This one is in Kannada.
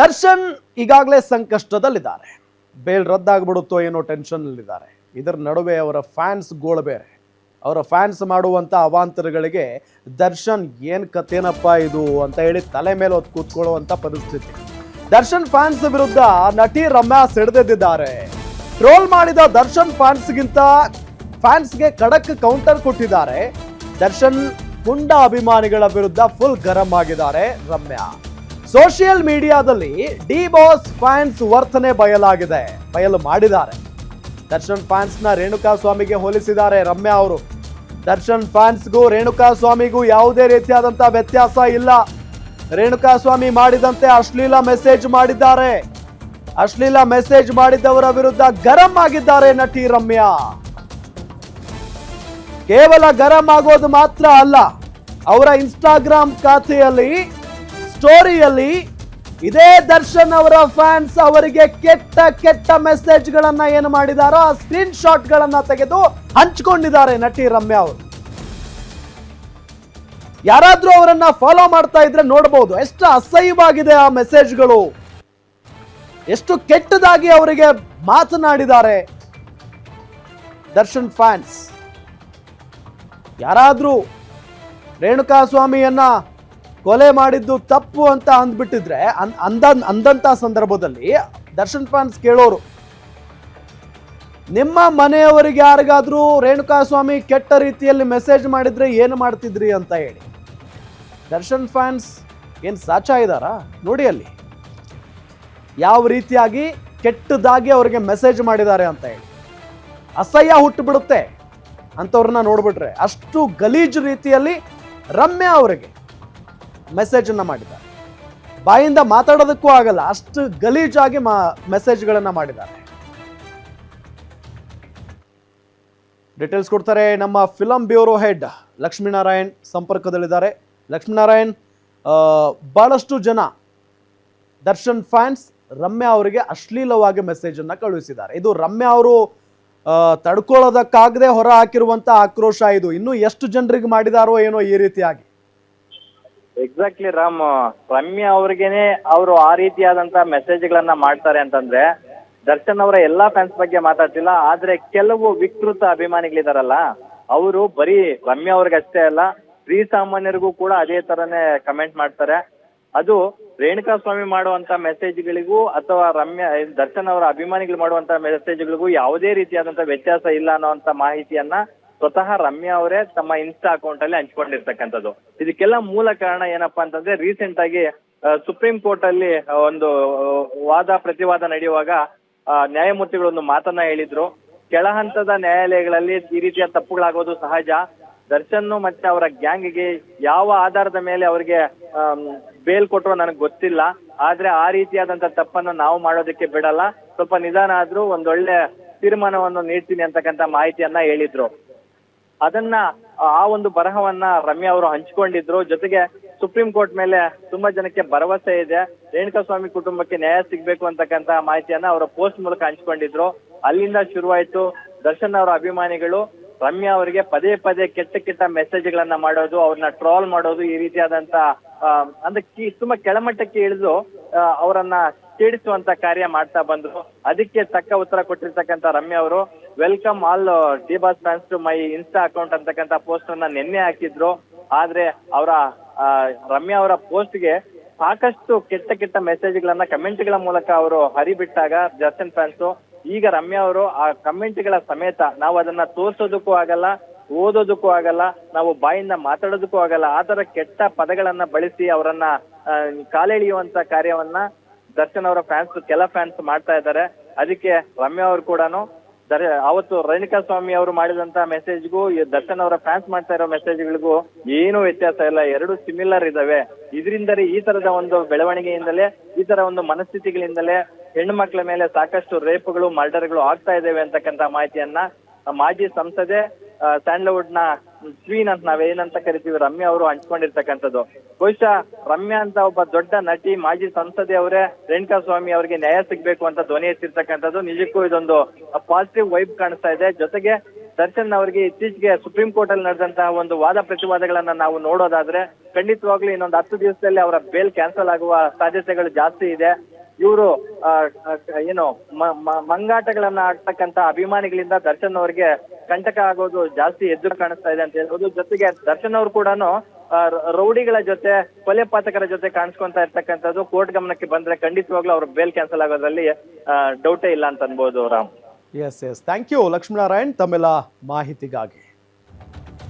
ದರ್ಶನ್ ಈಗಾಗಲೇ ಸಂಕಷ್ಟದಲ್ಲಿದ್ದಾರೆ. ಬೇಲ್ ರದ್ದಾಗ್ಬಿಡುತ್ತೋ ಏನೋ ಟೆನ್ಷನ್ನಲ್ಲಿದ್ದಾರೆ. ಇದರ ನಡುವೆ ಅವರ ಫ್ಯಾನ್ಸ್ ಗೋಳ ಬೇರೆ. ಅವರ ಫ್ಯಾನ್ಸ್ ಮಾಡುವಂಥ ಅವಾಂತರಗಳಿಗೆ ದರ್ಶನ್ ಏನು ಕಥೆನಪ್ಪ ಇದು ಅಂತ ಹೇಳಿ ತಲೆ ಮೇಲೆ ಹೊತ್ತು ಕೂತ್ಕೊಳ್ಳುವಂಥ ಪರಿಸ್ಥಿತಿ. ದರ್ಶನ್ ಫ್ಯಾನ್ಸ್ ವಿರುದ್ಧ ನಟಿ ರಮ್ಯಾ ಸಿಡಿದೆದ್ದಿದ್ದಾರೆ. ಟ್ರೋಲ್ ಮಾಡಿದ ದರ್ಶನ್ ಫ್ಯಾನ್ಸ್ಗಿಂತ ಫ್ಯಾನ್ಸ್ಗೆ ಖಡಕ್ ಕೌಂಟರ್ ಕೊಟ್ಟಿದ್ದಾರೆ. ದರ್ಶನ್ ಪುಂಡ ಅಭಿಮಾನಿಗಳ ವಿರುದ್ಧ ಫುಲ್ ಗರಂ ಆಗಿದ್ದಾರೆ ರಮ್ಯಾ. ಸೋಷಿಯಲ್ ಮೀಡಿಯಾದಲ್ಲಿ ಡಿ ಬಾಸ್ ಫ್ಯಾನ್ಸ್ ವರ್ತನೆ ಬಯಲಾಗಿದೆ. ಬಯಲು ಮಾಡಿದ್ದಾರೆ. ದರ್ಶನ್ ಫ್ಯಾನ್ಸ್ನ ರೇಣುಕಾ ಸ್ವಾಮಿಗೆ ಹೋಲಿಸಿದ್ದಾರೆ ರಮ್ಯಾ ಅವರು. ದರ್ಶನ್ ಫ್ಯಾನ್ಸ್ಗೂ ರೇಣುಕಾ ಸ್ವಾಮಿಗೂ ಯಾವುದೇ ರೀತಿಯಾದಂತಹ ವ್ಯತ್ಯಾಸ ಇಲ್ಲ. ರೇಣುಕಾ ಸ್ವಾಮಿ ಮಾಡಿದಂತೆ ಅಶ್ಲೀಲ ಮೆಸೇಜ್ ಮಾಡಿದ್ದಾರೆ. ಅಶ್ಲೀಲ ಮೆಸೇಜ್ ಮಾಡಿದವರ ವಿರುದ್ಧ ಗರಂ ಆಗಿದ್ದಾರೆ ನಟಿ ರಮ್ಯಾ. ಕೇವಲ ಗರಂ ಆಗೋದು ಮಾತ್ರ ಅಲ್ಲ, ಅವರ ಇನ್ಸ್ಟಾಗ್ರಾಮ್ ಖಾತೆಯಲ್ಲಿ ಸ್ಟೋರಿಯಲ್ಲಿ ಇದೇ ದರ್ಶನ್ ಅವರ ಫ್ಯಾನ್ಸ್ ಅವರಿಗೆ ಕೆಟ್ಟ ಕೆಟ್ಟ ಮೆಸೇಜ್ ಗಳನ್ನ ಏನು ಮಾಡಿದಾರೋ ಆ ಸ್ಕ್ರೀನ್ ಶಾಟ್ ಗಳನ್ನ ತೆಗೆದು ಹಂಚ್ಕೊಂಡಿದ್ದಾರೆ ನಟಿ ರಮ್ಯಾ ಅವರು. ಯಾರಾದ್ರೂ ಅವರನ್ನ ಫಾಲೋ ಮಾಡ್ತಾ ಇದ್ರೆ ನೋಡಬಹುದು ಎಷ್ಟು ಅಸಹ್ಯವಾಗಿದೆ ಆ ಮೆಸೇಜ್ಗಳು. ಎಷ್ಟು ಕೆಟ್ಟದಾಗಿ ಅವರಿಗೆ ಮಾತನಾಡಿದ್ದಾರೆ ದರ್ಶನ್ ಫ್ಯಾನ್ಸ್. ಯಾರಾದ್ರೂ ರೇಣುಕಾ ಸ್ವಾಮಿಯನ್ನ ಕೊಲೆ ಮಾಡಿದ್ದು ತಪ್ಪು ಅಂತ ಅಂದ್ಬಿಟ್ಟಿದ್ರೆ ಅನ್- ಅಂದ ಅಂದಂತ ಸಂದರ್ಭದಲ್ಲಿ ದರ್ಶನ್ ಫ್ಯಾನ್ಸ್ ಕೇಳೋರು, ನಿಮ್ಮ ಮನೆಯವರಿಗೆ ಯಾರಿಗಾದ್ರೂ ರೇಣುಕಾ ಸ್ವಾಮಿ ಕೆಟ್ಟ ರೀತಿಯಲ್ಲಿ ಮೆಸೇಜ್ ಮಾಡಿದ್ರೆ ಏನು ಮಾಡ್ತಿದ್ರಿ ಅಂತ ಹೇಳಿ. ದರ್ಶನ್ ಫ್ಯಾನ್ಸ್ ಏನು ಸಾಚ ಇದ್ದಾರಾ? ನೋಡಿ ಅಲ್ಲಿ. ಯಾವ ರೀತಿಯಾಗಿ ಕೆಟ್ಟದಾಗಿ ಅವರಿಗೆ ಮೆಸೇಜ್ ಮಾಡಿದ್ದಾರೆ ಅಂತ ಹೇಳಿ. ಅಸಹ್ಯ ಹುಟ್ಟುಬಿಡುತ್ತೆ ಅಂಥವ್ರನ್ನ ನೋಡ್ಬಿಟ್ರೆ. ಅಷ್ಟು ಗಲೀಜು ರೀತಿಯಲ್ಲಿ ರಮ್ಯಾ ಅವರಿಗೆ. ಮೆಸೇಜನ್ನು ಮಾಡಿದ್ದಾರೆ. ಬಾಯಿಂದ ಮಾತಾಡೋದಕ್ಕೂ ಆಗಲ್ಲ, ಅಷ್ಟು ಗಲೀಜಾಗಿ ಮಾ, ಮೆಸೇಜ್ಗಳನ್ನು ಮಾಡಿದ್ದಾರೆ. ಡೀಟೇಲ್ಸ್ ಕೊಡ್ತಾರೆ ನಮ್ಮ ಫಿಲಂ ಬ್ಯೂರೋ ಹೆಡ್ ಲಕ್ಷ್ಮೀನಾರಾಯಣ್ ಸಂಪರ್ಕದಲ್ಲಿದ್ದಾರೆ. ಲಕ್ಷ್ಮೀನಾರಾಯಣ್ ಬಹಳಷ್ಟು ಜನ ದರ್ಶನ್ ಫ್ಯಾನ್ಸ್ ರಮ್ಯಾ ಅವರಿಗೆ ಅಶ್ಲೀಲವಾಗಿ ಮೆಸೇಜ್ ಅನ್ನ ಕಳುಹಿಸಿದ್ದಾರೆ. ಇದು ರಮ್ಯಾ ಅವರು ತಡ್ಕೊಳ್ಳೋದಕ್ಕಾಗದೆ ಹೊರ ಹಾಕಿರುವಂಥ ಆಕ್ರೋಶ ಇದು. ಇನ್ನು ಎಷ್ಟು ಜನರಿಗೆ ಮಾಡಿದಾರೋ ಏನೋ ಈ ರೀತಿಯಾಗಿ. ಎಕ್ಸಾಕ್ಟ್ಲಿ ರಾಮ್. ರಮ್ಯಾ ಅವ್ರಿಗೇನೆ ಅವರು ಆ ರೀತಿಯಾದಂತ ಮೆಸೇಜ್ಗಳನ್ನ ಮಾಡ್ತಾರೆ ಅಂತಂದ್ರೆ, ದರ್ಶನ್ ಅವರ ಎಲ್ಲಾ ಫ್ಯಾನ್ಸ್ ಬಗ್ಗೆ ಮಾತಾಡ್ತಿಲ್ಲ, ಆದ್ರೆ ಕೆಲವು ವಿಕೃತ ಅಭಿಮಾನಿಗಳಿದಾರಲ್ಲ, ಅವರು ಬರೀ ರಮ್ಯಾ ಅವ್ರಿಗಷ್ಟೇ ಅಲ್ಲ ಶ್ರೀ ಸಾಮಾನ್ಯರಿಗೂ ಕೂಡ ಅದೇ ತರನೇ ಕಮೆಂಟ್ ಮಾಡ್ತಾರೆ. ಅದು ರೇಣುಕಾ ಸ್ವಾಮಿ ಮಾಡುವಂತ ಮೆಸೇಜ್ಗಳಿಗೂ ಅಥವಾ ರಮ್ಯಾ ದರ್ಶನ್ ಅವರ ಅಭಿಮಾನಿಗಳು ಮಾಡುವಂತ ಮೆಸೇಜ್ಗಳಿಗೂ ಯಾವುದೇ ರೀತಿಯಾದಂತ ವ್ಯತ್ಯಾಸ ಇಲ್ಲ ಅನ್ನೋಂತ ಮಾಹಿತಿಯನ್ನ ಸ್ವತಃ ರಮ್ಯಾ ಅವರೇ ತಮ್ಮ ಇನ್ಸ್ಟಾ ಅಕೌಂಟ್ ಅಲ್ಲಿ ಹಂಚ್ಕೊಂಡಿರ್ತಕ್ಕಂಥದ್ದು. ಇದಕ್ಕೆಲ್ಲ ಮೂಲ ಕಾರಣ ಏನಪ್ಪಾ ಅಂತಂದ್ರೆ ರೀಸೆಂಟ್ ಆಗಿ ಸುಪ್ರೀಂ ಕೋರ್ಟ್ ಅಲ್ಲಿ ಒಂದು ವಾದ, ಪ್ರತಿವಾದ ನಡೆಯುವಾಗ ನ್ಯಾಯಮೂರ್ತಿಗಳು ಒಂದು ಮಾತನ್ನ ಹೇಳಿದ್ರು. ಕೆಳ ಹಂತದ ನ್ಯಾಯಾಲಯಗಳಲ್ಲಿ ಈ ರೀತಿಯ ತಪ್ಪುಗಳಾಗೋದು ಸಹಜ. ದರ್ಶನ್ ಮತ್ತೆ ಅವರ ಗ್ಯಾಂಗ್ಗೆ ಯಾವ ಆಧಾರದ ಮೇಲೆ ಅವರಿಗೆ ಬೇಲ್ ಕೊಟ್ಟರು ನನಗೆ ಗೊತ್ತಿಲ್ಲ. ಆದ್ರೆ ಆ ರೀತಿಯಾದಂತ ತಪ್ಪನ್ನು ನಾವು ಮಾಡೋದಕ್ಕೆ ಬಿಡಲ್ಲ. ಸ್ವಲ್ಪ ನಿಧಾನ ಆದ್ರೂ ಒಂದೊಳ್ಳೆ ತೀರ್ಮಾನವನ್ನು ನೀಡ್ತೀನಿ ಅಂತಕ್ಕಂತ ಮಾಹಿತಿಯನ್ನ ಹೇಳಿದ್ರು. ಅದನ್ನ, ಆ ಒಂದು ಬರಹವನ್ನ ರಮ್ಯಾ ಅವರು ಹಂಚಿಕೊಂಡಿದ್ರು. ಜೊತೆಗೆ ಸುಪ್ರೀಂ ಕೋರ್ಟ್ ಮೇಲೆ ತುಂಬಾ ಜನಕ್ಕೆ ಭರವಸೆ ಇದೆ. ರೇಣುಕಾಸ್ವಾಮಿ ಕುಟುಂಬಕ್ಕೆ ನ್ಯಾಯ ಸಿಗ್ಬೇಕು ಅಂತಕ್ಕಂತ ಮಾಹಿತಿಯನ್ನ ಅವರ ಪೋಸ್ಟ್ ಮೂಲಕ ಹಂಚಿಕೊಂಡಿದ್ರು. ಅಲ್ಲಿಂದ ಶುರುವಾಯಿತು ದರ್ಶನ್ ಅವರ ಅಭಿಮಾನಿಗಳು. ರಮ್ಯಾ ಅವರಿಗೆ ಪದೇ ಪದೇ ಕೆಟ್ಟ ಕೆಟ್ಟ ಮೆಸೇಜ್ಗಳನ್ನ ಮಾಡೋದು, ಅವ್ರನ್ನ ಟ್ರಾಲ್ ಮಾಡೋದು ಈ ರೀತಿಯಾದಂತ ಅಂದ್ರೆ ತುಂಬಾ ಕೆಳಮಟ್ಟಕ್ಕೆ ಇಳಿದು ಅವರನ್ನ ಸೇಡಿಸುವಂತ ಕಾರ್ಯ ಮಾಡ್ತಾ ಬಂದ್ರು. ಅದಕ್ಕೆ ತಕ್ಕ ಉತ್ತರ ಕೊಟ್ಟಿರ್ತಕ್ಕಂತ ರಮ್ಯಾ ಅವರು. Welcome all D boss fans to my insta account ಅಂತಕ್ಕಂತ post ಅನ್ನ ನಿನ್ನೆ ಹಾಕಿದ್ರು. ಆದ್ರೆ ಅವರ ರಮ್ಯಾ ಅವರ ಪೋಸ್ಟ್ಗೆ ಸಾಕಷ್ಟು ಕೆಟ್ಟ ಕೆಟ್ಟ ಮೆಸೇಜ್ಗಳನ್ನ ಕಮೆಂಟ್ಗಳ ಮೂಲಕ ಅವರು ಹರಿಬಿಟ್ಟಾಗ ದರ್ಶನ್ ಫ್ಯಾನ್ಸ್ ಈಗ ರಮ್ಯಾ ಅವರು ಆ ಕಮೆಂಟ್ಗಳ ಸಮೇತ ನಾವು ಅದನ್ನ ತೋರ್ಸೋದಕ್ಕೂ ಆಗಲ್ಲ, ಓದೋದಕ್ಕೂ ಆಗಲ್ಲ, ನಾವು ಬಾಯಿಂದ ಮಾತಾಡೋದಕ್ಕೂ ಆಗಲ್ಲ. ಆ ತರ ಕೆಟ್ಟ ಪದಗಳನ್ನ ಬಳಸಿ ಅವರನ್ನ ಕಾಲೆಳೆಯುವಂತ ಕಾರ್ಯವನ್ನ ದರ್ಶನ್ ಅವರ ಫ್ಯಾನ್ಸ್ ಕೆಲ ಫ್ಯಾನ್ಸ್ ಮಾಡ್ತಾ ಇದ್ದಾರೆ. ಅದಕ್ಕೆ ರಮ್ಯಾ ಅವರು ಕೂಡನು ದರ ಅವತ್ತು ರೇಣುಕಾ ಸ್ವಾಮಿ ಅವರು ಮಾಡಿದಂತ ಮೆಸೇಜ್ಗೂ ದರ್ಶನ್ ಅವರ ಫ್ಯಾನ್ಸ್ ಮಾಡ್ತಾ ಇರೋ ಮೆಸೇಜ್ಗಳಿಗೂ ಏನು ವ್ಯತ್ಯಾಸ ಇಲ್ಲ. ಎರಡು ಸಿಮಿಲರ್ ಇದಾವೆ. ಇದರಿಂದಲೇ ಈ ತರದ ಒಂದು ಬೆಳವಣಿಗೆಯಿಂದಲೇ, ಈ ತರ ಒಂದು ಮನಸ್ಥಿತಿಗಳಿಂದಲೇ ಹೆಣ್ಣು ಮಕ್ಕಳ ಮೇಲೆ ಸಾಕಷ್ಟು ರೇಪ್ಗಳು ಮರ್ಡರ್ಗಳು ಆಗ್ತಾ ಇದಾವೆ ಅಂತಕ್ಕಂತ ಮಾಹಿತಿಯನ್ನ ಮಾಜಿ ಸಂಸದೆ ಸ್ಯಾಂಡಲ್ವುಡ್ನ ಕ್ವೀನ್ ಅಂತ ನಾವ್ ಏನಂತ ಕರಿತೀವಿ, ರಮ್ಯಾ ಅವರು ಹಂಚ್ಕೊಂಡಿರ್ತಕ್ಕಂಥದ್ದು. ಬಹುಶಃ ರಮ್ಯಾ ಅಂತ ಒಬ್ಬ ದೊಡ್ಡ ನಟಿ, ಮಾಜಿ ಸಂಸದೆ ಅವರೇ, ರೇಣುಕಾ ಸ್ವಾಮಿ ಅವರಿಗೆ ನ್ಯಾಯ ಸಿಗ್ಬೇಕು ಅಂತ ಧ್ವನಿ ಎತ್ತಿರ್ತಕ್ಕಂಥದ್ದು. ನಿಜಕ್ಕೂ ಇದೊಂದು ಪಾಸಿಟಿವ್ ವೈಬ್ ಕಾಣಿಸ್ತಾ ಇದೆ. ಜೊತೆಗೆ ದರ್ಶನ್ ಅವರಿಗೆ ಇತ್ತೀಚೆಗೆ ಸುಪ್ರೀಂ ಕೋರ್ಟ್ ಅಲ್ಲಿ ನಡೆದಂತಹ ಒಂದು ವಾದ ಪ್ರತಿವಾದಗಳನ್ನ ನಾವು ನೋಡೋದಾದ್ರೆ ಖಂಡಿತವಾಗ್ಲೂ ಇನ್ನೊಂದು ಹತ್ತು ದಿವಸದಲ್ಲಿ ಅವರ ಬೇಲ್ ಕ್ಯಾನ್ಸಲ್ ಆಗುವ ಸಾಧ್ಯತೆಗಳು ಜಾಸ್ತಿ ಇದೆ. ಇವರು ಏನು ಮಂಗಾಟಗಳನ್ನ ಆಡ್ತಕ್ಕಂತ ಅಭಿಮಾನಿಗಳಿಂದ ದರ್ಶನ್ ಅವರಿಗೆ ಕಂಟಕ ಆಗೋದು ಜಾಸ್ತಿ ಎದುರು ಕಾಣಿಸ್ತಾ ಇದೆ ಅಂತ ಹೇಳ್ಬೋದು. ಜೊತೆಗೆ ದರ್ಶನ್ ಅವರು ಕೂಡ ರೌಡಿಗಳ ಜೊತೆ, ಕೊಲೆ ಪಾತಕರ ಜೊತೆ ಕಾಣಿಸ್ಕೊಂತ ಇರ್ತಕ್ಕಂಥದ್ದು ಕೋರ್ಟ್ ಗಮನಕ್ಕೆ ಬಂದ್ರೆ ಖಂಡಿತವಾಗ್ಲೂ ಅವ್ರ ಬೇಲ್ ಕ್ಯಾನ್ಸಲ್ ಆಗೋದ್ರಲ್ಲಿ ಡೌಟೇ ಇಲ್ಲ ಅಂತ ಅನ್ಬೋದು Ram. Yes yes thank you Lakshminarayan. ತಮ್ಮೆಲ್ಲ ಮಾಹಿತಿಗಾಗಿ.